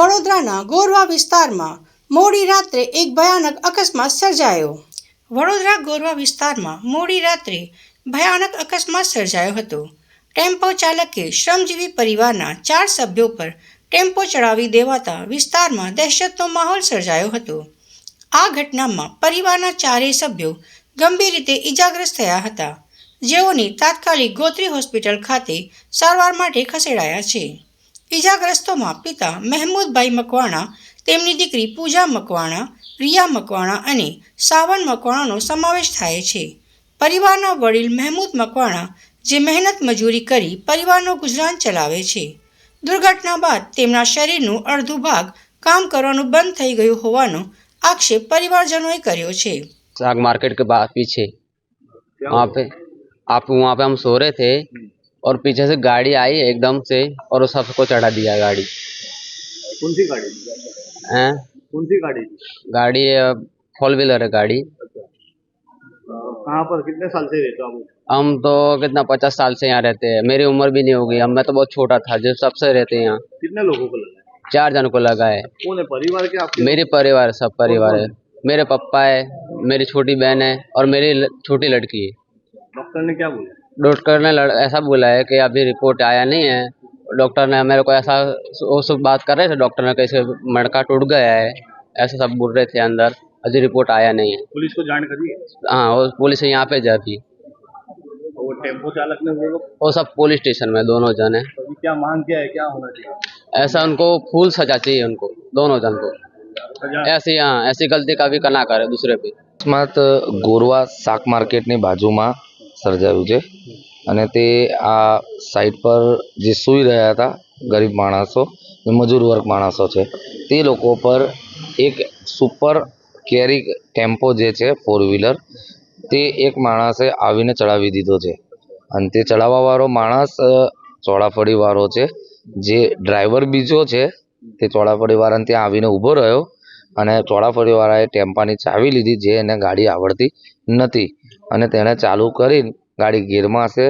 વડોદરાના ગોરવા વિસ્તારમાં મોડી રાત્રે એક ભયાનક અકસ્માત સર્જાયો. વડોદરા ગોરવા વિસ્તારમાં મોડી રાત્રે ભયાનક અકસ્માત સર્જાયો હતો. ટેમ્પો ચાલકે શ્રમજીવી પરિવારના ચાર સભ્યો પર ટેમ્પો ચડાવી દેવાતા વિસ્તારમાં દહેશતનો માહોલ સર્જાયો હતો. આ ઘટનામાં પરિવારના ચારેય સભ્યો ગંભીર રીતે ઈજાગ્રસ્ત થયા હતા. જેઓની તાત્કાલિક ગોત્રી હોસ્પિટલ ખાતે સારવાર માટે ખસેડાયા છે. ઈજાગ્રસ્તોમાં પિતા મહેમૂદભાઈ મકવાણા તેમની દીકરી પૂજા મકવાણા રિયા મકવાણા અને સાવન મકવાણાનો સમાવેશ થાય છે પરિવારના વડીલ મહેમૂદ મકવાણા જે મહેનત મજૂરી કરી પરિવારનો ગુજરાન ચલાવે છે દુર્ઘટના બાદ તેમના શરીરનું અડધું ભાગ કામ કરવાનું બંધ થઈ ગયું હોવાનો આક્ષેપ પરિવારજનોએ કર્યો છે साग मार्केट के बाद पीछे वहाँ पे आप वहाँ पे हम सो रहे थे और पीछे से गाड़ी आई एकदम से और वो सबको चढ़ा दिया गाड़ी। कौन सी गाड़ी? हैं? कौन सी गाड़ी? थी? गाड़ी फोर व्हीलर है गाड़ी। कहाँ पर? कितने साल से रहते हो हम तो कितना पचास साल से यहाँ रहते हैं। मेरी उम्र भी नहीं होगी। अब मैं तो बहुत छोटा था जो सबसे रहते हैं यहाँ। कितने लोगों को लगा है? चार जन को लगा है कौन है? परिवार के आपके? मेरे परिवार सब परिवार है। मेरे पापा है मेरी छोटी बहन है और मेरी छोटी लड़की है। डॉक्टर ने क्या बोला? डॉक्टर ने लड़, ऐसा बोला है कि अभी रिपोर्ट आया नहीं है डॉक्टर ने मेरे को ऐसा वो सब बात कर रहे थे डॉक्टर ने कैसे मड़का टूट गया है ऐसा सब बोल रहे थे अंदर अभी रिपोर्ट आया नहीं है पुलिस को जान करी है हाँ वो पुलिस यहाँ पे जा अभी और वो टेम्पो चालक ने वो लोग वो सब पुलिस स्टेशन में दोनों जन है अभी क्या मांग क्या है क्या होना चाहिए ऐसा उनको फूल सजा चाहिए उनको दोनों जन को सजा ऐसी हाँ ऐसी गलती कभी का ना करे दूसरे पे અકસ્માત ગોરવા શાક માર્કેટની બાજુમાં સર્જાયું છે. અને તે આ સાઈડ પર જે સૂઈ રહ્યા હતા, ગરીબ માણસો મજૂર વર્ગ માણસો છે. તે લોકો પર એક સુપર કેરી ટેમ્પો જે છે ફોર વ્હીલર તે એક માણસે આવીને ચડાવી દીધો છે. અને તે ચડાવવાવાળો માણસ ચોળાફળીવાળો છે. જે ડ્રાઈવર બીજો છે, તે ચોળાફળીવાળાને ત્યાં આવીને ઊભો રહ્યો. અને ચોળાફળીવાળાએ ટેમ્પાની ચાવી લીધી જે એને ગાડી આવડતી નથી. અને તેણે ચાલુ કરીને ગાડી ગિયરમાં હશે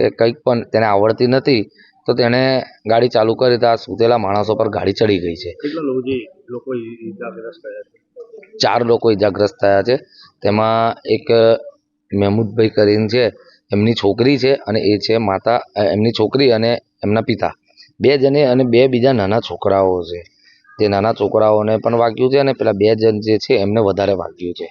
કે કંઈક પણ તેને આવડતી નથી તો તેણે ગાડી ચાલુ કરી તો આ સૂતેલા માણસો પર ગાડી ચડી ગઈ છે. કેટલા લોકો ઈજાગ્રસ્ત થયા છે? ચાર લોકો ઇજાગ્રસ્ત થયા છે. તેમાં એક મહેમૂદભાઈ કરીને છે એમની છોકરી છે અને એ છે માતા એમની છોકરી અને એમના પિતા. બે જણે અને બે બીજા નાના છોકરાઓ છે. જે નાના છોકરાઓને પણ વાગ્યું છે અને પેલા બે જણ જે છે એમને વધારે વાગ્યું છે.